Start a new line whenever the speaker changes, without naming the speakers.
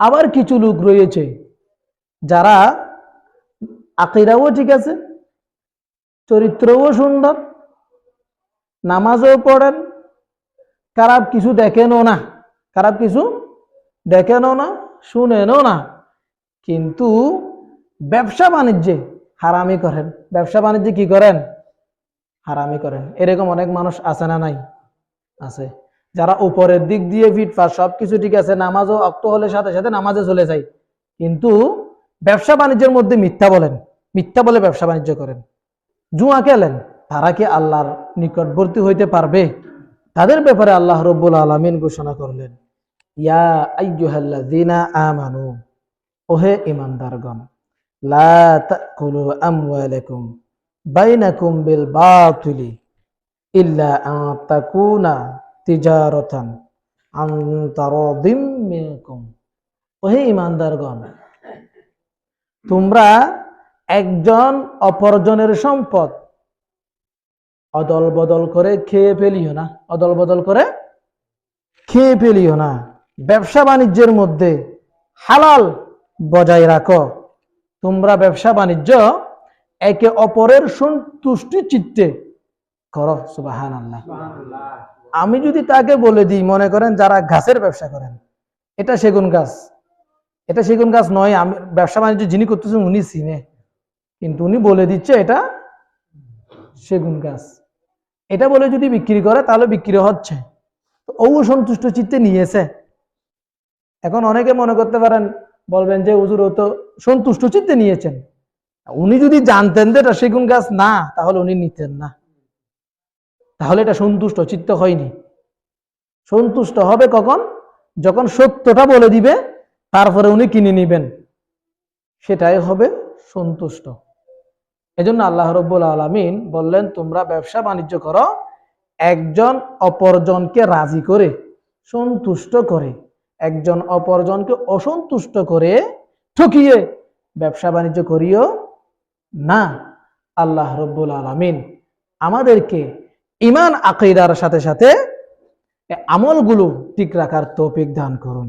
আবার কিছু লোক রয়েছে যারা আকিরাও ঠিক আছে, চরিত্রও সুন্দর, নামাজও পড়েন, খারাপ কিছু দেখেনও না, খারাপ কিছু দেখেনও না, শুনেনও না, কিন্তু ব্যবসা বাণিজ্যে হারামি করেন। ব্যবসা বাণিজ্যে কি করেন? হারামি করেন। এরকম অনেক মানুষ আছে না নাই? আছে। যারা উপরের দিক দিয়ে ফিটফাট সবকিছু ঠিক আছে, নামাজও অক্ত হলে সাথে সাথে নামাজে চলে যায়। কিন্তু ব্যবসা বাণিজ্যের মধ্যে মিথ্যা বলেন, মিথ্যা বলে ব্যবসা বাণিজ্য করেন। জুয়া খেলেন, তারা কি আল্লাহর নিকটবর্তী হইতে পারবে? তাদের ব্যাপারে আল্লাহ রব্বুল আলমিন ঘোষণা করলেন, ইয়া ওহে ইমানদারগণ লা ইল্লা তিজারাতান আন তারাদিম মিনকুম। ওহে ইমানদারগণ, তোমরা একজন অপরজনের সম্পদ অদল বদল করে খেয়ে ফেলিও না অদল বদল করে খেয়ে ফেলিও না। ব্যবসা বাণিজ্যের মধ্যে হালাল বজায় রাখো। তোমরা ব্যবসা বাণিজ্য একে অপরের সন্তুষ্টি চিত্তে করো সুবাহান আল্লাহ আমি যদি তাকে বলে দিই, মনে করেন যারা গাছের ব্যবসা করেন, এটা সেগুন গাছ। এটা সেগুন গাছ নয়, আমি ব্যবসা বাণিজ্য যিনি করতেছেন উনি চিনে কিন্তু উনি বলে দিচ্ছে এটা সেগুন গাছ। এটা বলে যদি বিক্রি করে, তাহলে বিক্রি হচ্ছে। ও সন্তুষ্ট চিত্তে নিয়েছে। এখন অনেকে মনে করতে পারেন, বলবেন যে হুজুর ও তো সন্তুষ্ট চিত্তে নিয়েছেন। উনি যদি জানতেন যে এটা সেগুন গাছ, না, তাহলে উনি নিতেন না। তাহলে এটা সন্তুষ্ট, চিত্ত হয়নি। সন্তুষ্ট হবে কখন? যখন সত্যটা বলে দিবে, তারপরে উনি কিনে নিবেন। সেটাই হবে সন্তুষ্ট। এজন্য আল্লাহ রব্বুল আলমিন বললেন, তোমরা ব্যবসা বাণিজ্য করো, একজন অপরজনকে রাজি করে, সন্তুষ্ট করে। একজন অপরজনকে অসন্তুষ্ট করে ঠকিয়ে ব্যবসা বাণিজ্য করিও না। আল্লাহ রব্বুল আলমিন আমাদেরকে ইমান আকিদার সাথে সাথে আমলগুলো ঠিক রাখার তৌফিক দান করুন।